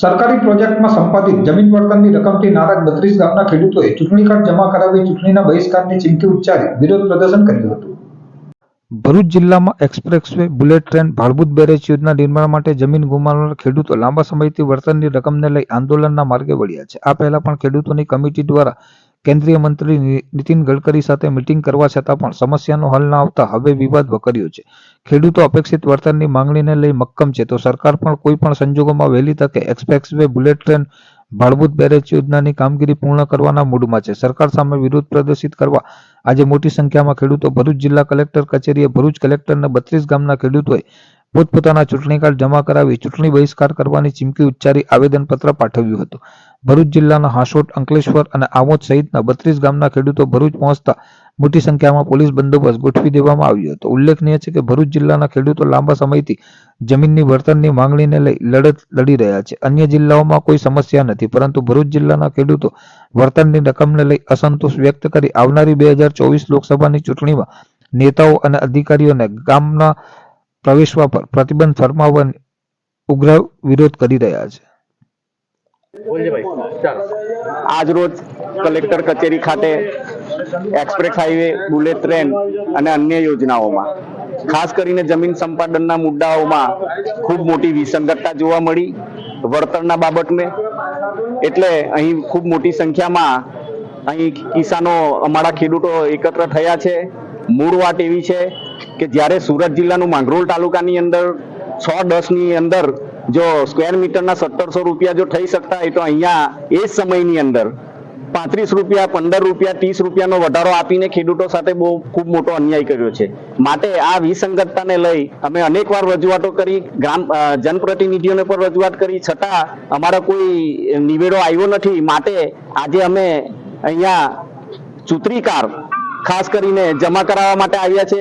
સરકારી પ્રોજેક્ટમાં સંપાદિત જમીન વળતરની રકમથી નારાજ બત્રીસ ગામના ખેડૂતોએ ચૂંટણી કાર્ડ જમા કરાવી ચૂંટણીના બહિષ્કારની ચીમકી ઉચ્ચારી વિરોધ પ્રદર્શન કર્યું હતું. ભરૂચ જિલ્લામાં expressway bullet train Bhadbhut barrage યોજના નિર્માણ માટે જમીન ગુમાવનાર ખેડૂતો લાંબા સમયથી વળતરની રકમને લઈ આંદોલનના માર્ગે વળ્યા છે. આ પહેલા પણ ખેડૂતોની કમિટી દ્વારા કેન્દ્રીય મંત્રી નીતિન ગડકરી સાથે મિટિંગ કરવા છતાં પણ સમસ્યાનો હલ ન આવતા હવે વિવાદ વકર્યો છે. ખેડૂતો અપેક્ષિત વળતરની માંગણીને લઈ મક્કમ છે. તો સરકાર પણ કોઈ પણ સંજોગોમાં વહેલી તકે expressway, bullet train, Bhadbhut barrage યોજનાની કામગીરી પૂર્ણ કરવાના મૂડમાં છે. સરકાર સામે વિરોધ પ્રદર્શિત કરવા આજે મોટી સંખ્યામાં ખેડૂતો ભરૂચ જિલ્લા કલેક્ટર કચેરીએ ભરૂચ કલેક્ટરને બત્રીસ ગામના ખેડૂતોએ પોતપોતાના ચૂંટણી કાર્ડ જમા કરાવી ચૂંટણી બહિષ્કાર કરવાની ચીમકી ઉચ્ચારી આવેદનપત્ર પાઠવ્યું હતું. ભરૂચ જિલ્લાના હાંસોટ, અંકલેશ્વર અને આમોદ સહિતના બત્રીસ ગામના ખેડૂતો ભરૂચ પહોંચતા મોટી સંખ્યામાં પોલીસ બંદોબસ્ત ગોઠવી દેવામાં આવ્યો હતો. ઉલ્લેખનીય છે કે ભરૂચ જિલ્લાના ખેડૂતો લાંબા સમયથી જમીનની વળતરની માંગણીને લઈ લડત લડી રહ્યા છે. અન્ય જિલ્લાઓમાં કોઈ સમસ્યા નથી, પરંતુ ભરૂચ જિલ્લાના ખેડૂતો વળતરની રકમને લઈ અસંતોષ વ્યક્ત કરી આવનારી બે હજાર ચોવીસ લોકસભાની ચૂંટણીમાં નેતાઓ અને અધિકારીઓને ગામના પ્રવેશવા પર પ્રતિબંધ ફરમાવવાની ઉગ્ર વિરોધ કરી રહ્યા છે. બોલજે આજ રોજ કલેક્ટર કચેરી ખાતે એક્સપ્રેસ હાઈવે, બુલેટ ટ્રેન અને અન્ય યોજનાઓમાં, ખાસ કરીને જમીન સંપાદનના મુદ્દાઓમાં ખૂબ મોટી વિસંગતતા જોવા મળી વળતરના બાબતને. એટલે અહીં ખૂબ મોટી સંખ્યામાં અહીં કિસાનો અમારા ખેડૂતો એકત્ર થયા છે. મૂળ વાત એવી છે કે જ્યારે સુરત જિલ્લાનું માંગરોળ તાલુકાની અંદર છ દસની અંદર જો સ્ક્વેર મીટરના સત્તરસો રૂપિયા જો થઈ શકતા હોય તો અહીંયા એ સમયની અંદર પાંત્રીસ રૂપિયા, પંદર રૂપિયા, ત્રીસ રૂપિયાનો વધારો આપીને ખેડૂતો સાથે બહુ ખૂબ મોટો અન્યાય કર્યો છે. માટે આ વિસંગતતાને લઈ અમે અનેકવાર રજૂઆતો કરી, ગ્રામ જનપ્રતિનિધિઓને પણ રજૂઆત કરી. છતાં અમારા કોઈ નિવેડો આવ્યો નથી. માટે આજે અમે અહીંયા ચૂંટણી કાર ખાસ કરીને જમા કરાવવા માટે આવ્યા છે.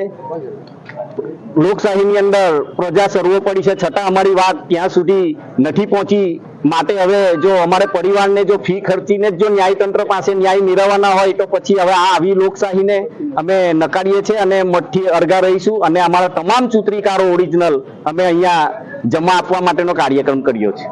લોકશાહીની અંદર પ્રજા સર્વોપરી છે, છતાં અમારી વાત ત્યાં સુધી નથી પહોંચી. માટે હવે જો અમારે પરિવારને જો ફી ખર્ચીને જો ન્યાયતંત્ર પાસે ન્યાય મેળવવાના હોય, તો પછી હવે આ આવી લોકશાહીને અમે નકારીએ છીએ અને મઠથી અરગા રહીશું અને અમારા તમામ ચૂંટણીકારો ઓરિજિનલ અમે અહીંયા જમા આપવા માટેનો કાર્યક્રમ કર્યો છે.